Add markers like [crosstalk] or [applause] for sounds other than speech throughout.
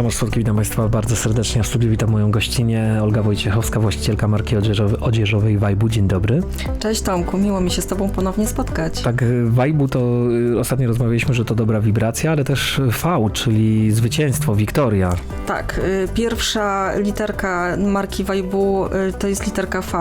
Tomasz Słodki, witam Państwa bardzo serdecznie. W studiu witam moją gościnę Olga Wojciechowska, właścicielka marki odzieżowej, odzieżowej Wajbu. Dzień dobry. Cześć Tomku, miło mi się z Tobą ponownie spotkać. Tak, Wajbu to y, ostatnio rozmawialiśmy, że to dobra wibracja, ale też V, czyli zwycięstwo, wiktoria. Tak, y, pierwsza literka marki Wajbu y, to jest literka V.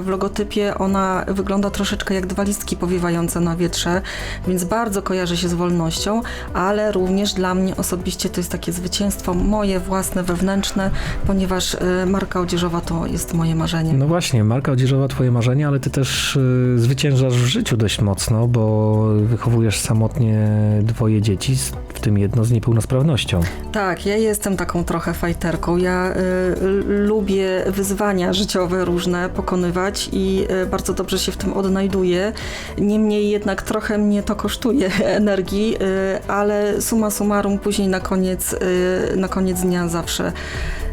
W logotypie ona wygląda troszeczkę jak dwa listki powiewające na wietrze, więc bardzo kojarzy się z wolnością, ale również dla mnie osobiście to jest takie zwycięstwo moje własne, wewnętrzne, ponieważ y, marka odzieżowa to jest moje marzenie. No właśnie, marka odzieżowa twoje marzenie, ale ty też y, zwyciężasz w życiu dość mocno, bo wychowujesz samotnie dwoje dzieci, w tym jedno z niepełnosprawnością. Tak, ja jestem taką trochę fajterką. Ja y, lubię wyzwania życiowe różne pokonywać i y, bardzo dobrze się w tym odnajduję. Niemniej jednak trochę mnie to kosztuje [laughs] energii, y, ale summa summarum później na koniec, y, na koniec dnia zawsze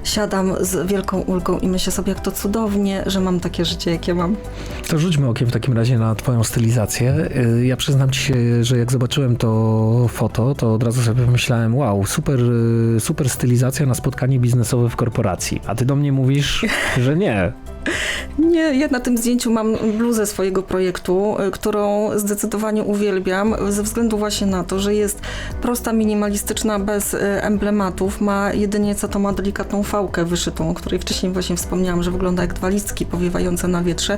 siadam z wielką ulgą i myślę sobie, jak to cudownie, że mam takie życie, jakie mam. To rzućmy okiem w takim razie na twoją stylizację. Y, Ja przyznam ci się, że jak zobaczyłem to foto, to od razu sobie pomyślałem, wow, super, y, super stylizacja na spotkanie biznesowe w korporacji. A ty do mnie mówisz, że nie. Nie, ja na tym zdjęciu mam bluzę swojego projektu, y, którą zdecydowanie uwielbiam, ze względu właśnie na to, że jest prosta, minimalistyczna, bez y, emblematów, ma jedynie co to ma delikatną fałkę wyszytą, o której wcześniej właśnie wspomniałam, że wygląda jak dwa listki powiewające na wietrze.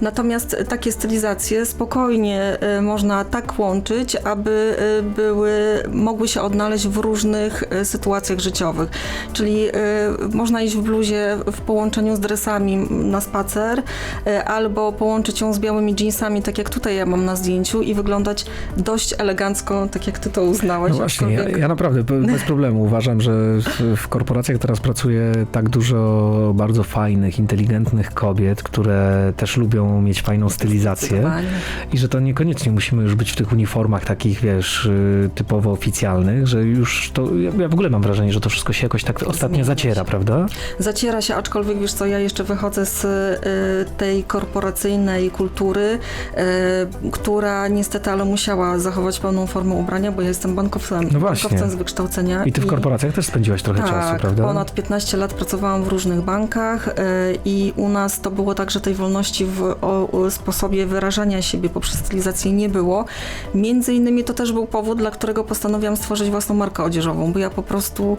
Natomiast takie stylizacje spokojnie y, można tak łączyć, aby były, mogły się odnaleźć w różnych sytuacjach życiowych. Czyli można iść w bluzie w połączeniu z dresami na spacer, y, albo połączyć ją z białymi jeansami, tak jak tutaj ja mam na zdjęciu i wyglądać dość elegancko, tak jak ty to uznałaś. No właśnie, ja, ja naprawdę be- bez problemu uważam, że w, korporacjach teraz pracuje tak dużo bardzo fajnych, inteligentnych kobiet, które też lubią mieć fajną stylizację. I że to niekoniecznie musimy już być w tych uniformach takich, wiesz, y, typowo oficjalnych, że już to, ja, w ogóle mam wrażenie, że to wszystko się jakoś tak ostatnio zaciera, prawda? Zaciera się, aczkolwiek wiesz co, ja jeszcze wychodzę z tej korporacyjnej kultury, y, która niestety, ale musiała zachować pełną formę ubrania, bo ja jestem bankowcem, No bankowcem z wykształcenia. I ty w korporacjach też spędziłaś trochę czasu, Tak, prawda? ponad 15 lat pracowałam w różnych bankach y, i u nas to było tak, że tej wolności w sposobie wyrażania siebie poprzez stylizację nie było. Między innymi to też był powód, dla którego postanowiłam stworzyć własną markę odzieżową, bo ja po prostu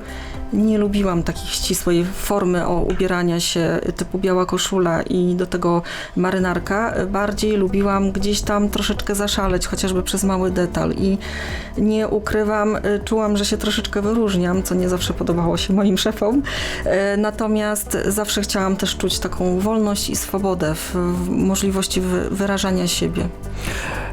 nie lubiłam takiej ścisłej formy o ubierania się typu biała koszula i do tego marynarka. Bardziej lubiłam gdzieś tam troszeczkę zaszaleć, chociażby przez mały detal i nie ukrywam, y, czułam, że się troszeczkę wyróżniam, co nie zawsze podobało się moim [laughs] szefom. E, Natomiast zawsze chciałam też czuć taką wolność i swobodę w, w możliwości wy, wyrażania siebie.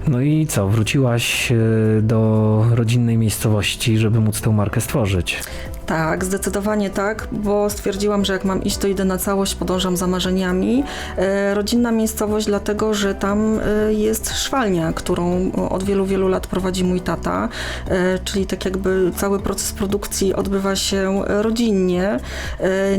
No i co, wróciłaś y, do rodzinnej miejscowości, żeby móc tę markę stworzyć. Tak, zdecydowanie tak, bo stwierdziłam, że jak mam iść, to idę na całość, podążam za marzeniami. E, rodzinna miejscowość, dlatego że tam e, jest szwalnia, którą od wielu, wielu lat prowadzi mój tata, e, czyli tak jakby cały proces produkcji odbywa się rodzinnie.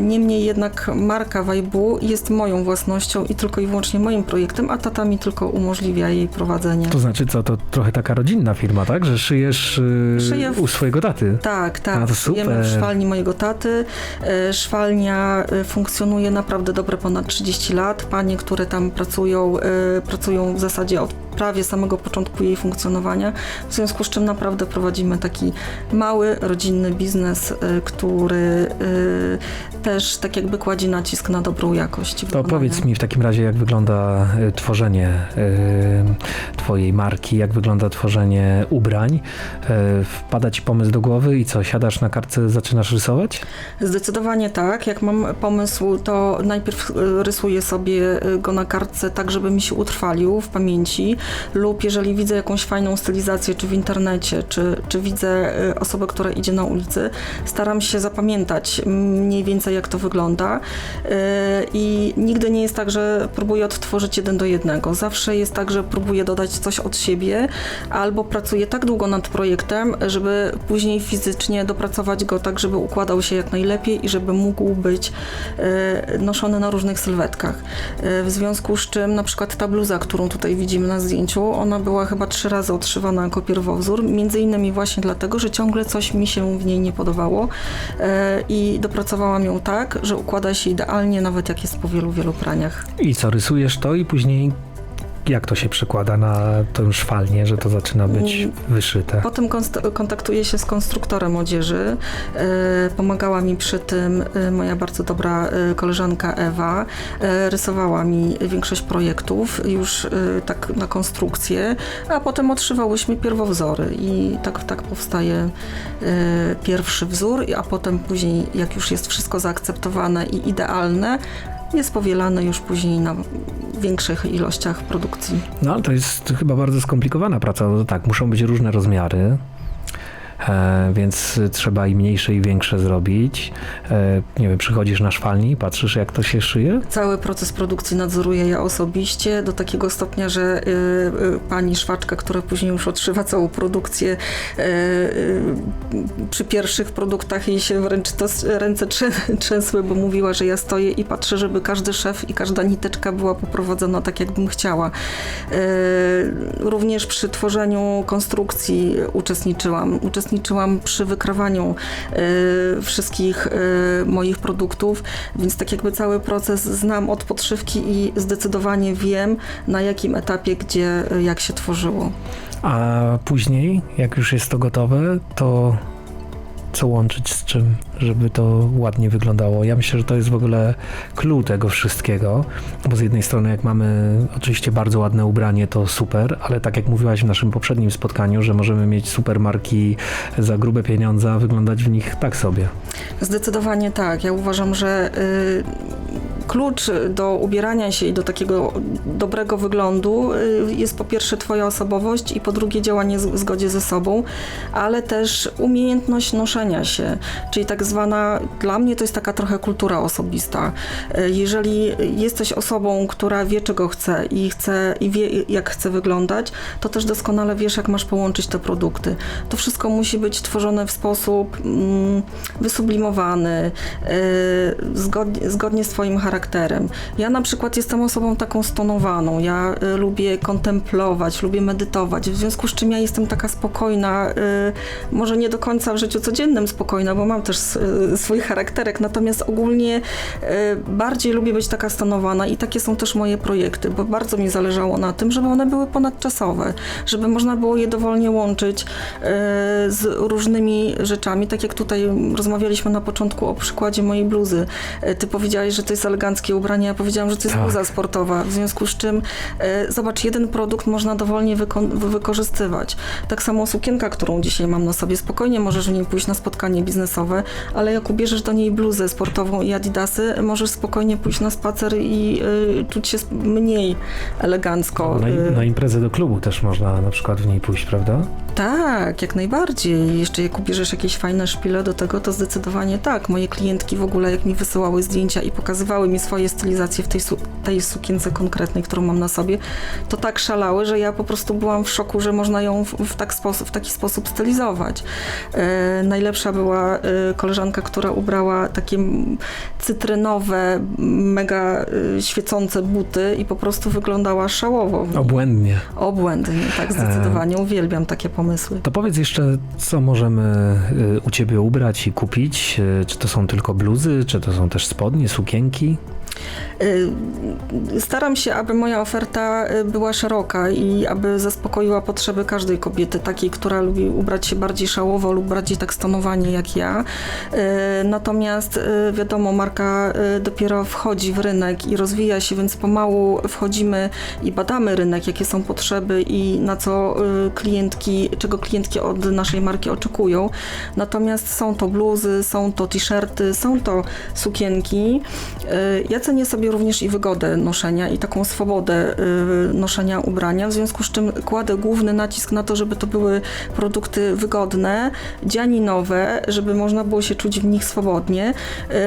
Niemniej jednak marka Wajbu jest moją własnością i tylko i wyłącznie moim projektem, a tata mi tylko umożliwia jej prowadzenie. To znaczy co, to trochę taka rodzinna firma, tak? Że szyjesz y, Szyję w- u swojego taty. Tak, tak. A, to super. Szwalni mojego taty. E, Szwalnia e, funkcjonuje naprawdę dobre ponad 30 lat. Panie, które tam pracują, e, pracują w zasadzie od prawie samego początku jej funkcjonowania, w związku z czym naprawdę prowadzimy taki mały, rodzinny biznes, e, który e, też tak jakby kładzie nacisk na dobrą jakość To powiedz mi w takim razie, jak wygląda y, tworzenie y, twojej marki, jak wygląda tworzenie ubrań. Y, wpada ci pomysł do głowy i co, siadasz na kartce, zaczynasz rysować? Zdecydowanie tak. Jak mam pomysł, to najpierw rysuję sobie go na kartce tak, żeby mi się utrwalił w pamięci lub jeżeli widzę jakąś fajną stylizację, czy w internecie, czy, czy widzę e, osobę, która idzie na ulicy, staram się zapamiętać mniej więcej jak to wygląda E, i nigdy nie jest tak, że próbuję odtworzyć jeden do jednego. Zawsze jest tak, że próbuję dodać coś od siebie albo pracuję tak długo nad projektem, żeby później fizycznie dopracować go tak, żeby układał się jak najlepiej i żeby mógł być e, noszony na różnych sylwetkach. W związku z czym na przykład ta bluza, którą tutaj widzimy na zdjęciu. Ona była chyba trzy razy odszywana jako pierwowzór, między innymi właśnie dlatego, że ciągle coś mi się w niej nie podobało e, i dopracowałam ją tak, że układa się idealnie, nawet jak jest po wielu, wielu praniach. I co, rysujesz to i później jak to się przekłada na tą szwalnię, że to zaczyna być Mm. wyszyte? Potem kontaktuję się z konstruktorem odzieży. E, pomagała mi przy tym e, moja bardzo dobra e, koleżanka Ewa. Rysowała mi większość projektów już tak na konstrukcję, a potem odszywałyśmy pierwowzory i tak, tak powstaje pierwszy wzór, a potem później, jak już jest wszystko zaakceptowane i idealne, jest powielane już później na większych ilościach produkcji. No, ale to jest chyba bardzo skomplikowana praca. No, tak, muszą być różne rozmiary. E, więc trzeba i mniejsze i większe zrobić. E, nie wiem, przychodzisz na szwalni, patrzysz jak to się szyje? Cały proces produkcji nadzoruję ja osobiście do takiego stopnia, że y, pani szwaczka, która później już odszywa całą produkcję, przy pierwszych produktach jej się wręcz to ręce trzę, [laughs] trzęsły, bo mówiła, że ja stoję i patrzę, żeby każdy szef i każda niteczka była poprowadzona tak, jakbym chciała. Również przy tworzeniu konstrukcji uczestniczyłam. Uczestniczyłam przy wykrawaniu y, wszystkich y, moich produktów, więc tak jakby cały proces znam od podszywki i zdecydowanie wiem na jakim etapie, gdzie, y, jak się tworzyło. A później, jak już jest to gotowe, to co łączyć z czym, żeby to ładnie wyglądało. Ja myślę, że to jest w ogóle clue tego wszystkiego, bo z jednej strony jak mamy oczywiście bardzo ładne ubranie, to super, ale tak jak mówiłaś w naszym poprzednim spotkaniu, że możemy mieć super marki za grube pieniądze, a wyglądać w nich tak sobie. Zdecydowanie tak. Ja uważam, że y, klucz do ubierania się i do takiego dobrego wyglądu y, jest po pierwsze Twoja osobowość i po drugie działanie w zgodzie ze sobą, ale też umiejętność noszenia się, czyli tak zwana, dla mnie to jest taka trochę kultura osobista. Y, Jeżeli jesteś osobą, która wie czego chce i chce i wie jak chce wyglądać, to też doskonale wiesz jak masz połączyć te produkty. To wszystko musi być tworzone w sposób mm, wysublimowany, y, zgodnie, zgodnie z Twoim charakterem. Ja na przykład jestem osobą taką stonowaną. Ja y, lubię kontemplować, lubię medytować, w związku z czym ja jestem taka spokojna, y, może nie do końca w życiu codziennym spokojna, bo mam też y, swój charakterek, natomiast ogólnie bardziej lubię być taka stonowana i takie są też moje projekty, bo bardzo mi zależało na tym, żeby one były ponadczasowe, żeby można było je dowolnie łączyć z różnymi rzeczami, tak jak tutaj rozmawialiśmy na początku o przykładzie mojej bluzy. Ty powiedziałeś, że to jest eleganckie ubranie, ja powiedziałam, że to jest Tak. bluza sportowa, w związku z czym y, zobacz, jeden produkt można dowolnie wyko- wy- wykorzystywać. Tak samo sukienka, którą dzisiaj mam na sobie, spokojnie możesz w niej pójść na spotkanie biznesowe, ale jak ubierzesz do niej bluzę sportową i adidasy, możesz spokojnie pójść na spacer i y, czuć się mniej elegancko. Na, y, na imprezę do klubu też można na przykład w niej pójść, prawda? tak, jak najbardziej. Jeszcze jak ubierzesz jakieś fajne szpile do tego, to zdecydowanie tak. Moje klientki w ogóle, jak mi wysyłały zdjęcia i pokazywały mi swoje stylizacje w tej, su- tej sukience konkretnej, którą mam na sobie, to tak szalały, że ja po prostu byłam w szoku, że można ją w, w, tak sposób, w taki sposób stylizować. E, najlepsza była e, koleżanka, która ubrała takie cytrynowe, mega e, świecące buty i po prostu wyglądała szałowo. Obłędnie. Obłędnie, tak, zdecydowanie. Uwielbiam takie pomysły. To powiedz jeszcze, co możemy y, u Ciebie ubrać i kupić? Y, Czy to są tylko bluzy, czy to są też spodnie, sukienki? Y, Staram się, aby moja oferta y, była szeroka i aby zaspokoiła potrzeby każdej kobiety, takiej, która lubi ubrać się bardziej szałowo lub bardziej tak stonowanie jak ja. Y, Natomiast wiadomo, marka dopiero wchodzi w rynek i rozwija się, więc pomału wchodzimy i badamy rynek, jakie są potrzeby i na co klientki, czego klientki od naszej marki oczekują. Natomiast są to bluzy, są to t-shirty, są to sukienki. Ja cenię sobie również i wygodę noszenia i taką swobodę y, noszenia ubrania, w związku z czym kładę główny nacisk na to, żeby to były produkty wygodne, dzianinowe, żeby można było się czuć w nich swobodnie.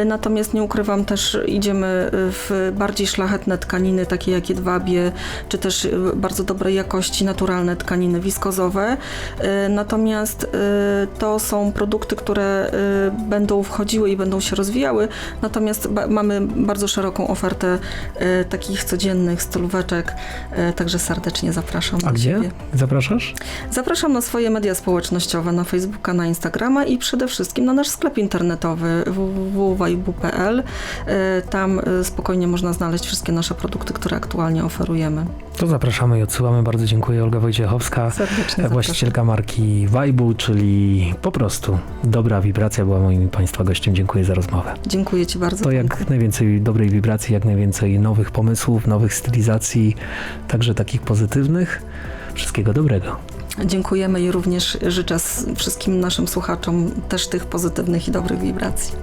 Y, Natomiast nie ukrywam też, idziemy w bardziej szlachetne tkaniny, takie jak jedwabie, czy też y, bardzo dobrej jakości naturalne tkaniny wiskozowe. Y, Natomiast y, to są produkty, które y, będą wchodziły i będą się rozwijały, natomiast mamy bardzo szeroką szeroką ofertę e, takich codziennych stolóweczek, e, także serdecznie zapraszam A gdzie? siebie. Zapraszasz? Zapraszam na swoje media społecznościowe, na Facebooka, na Instagrama i przede wszystkim na nasz sklep internetowy www.waibu.pl. E, Tam spokojnie można znaleźć wszystkie nasze produkty, które aktualnie oferujemy. To zapraszamy i odsyłamy. Bardzo dziękuję. Olga Wojciechowska, Serdecznie właścicielka marki Vibu, czyli po prostu dobra wibracja była moim Państwa gościem. Dziękuję za rozmowę. Dziękuję Ci bardzo. To jak najwięcej dobrej wibracji, jak najwięcej nowych pomysłów, nowych stylizacji, także takich pozytywnych. Wszystkiego dobrego. Dziękujemy i również życzę wszystkim naszym słuchaczom też tych pozytywnych i dobrych wibracji.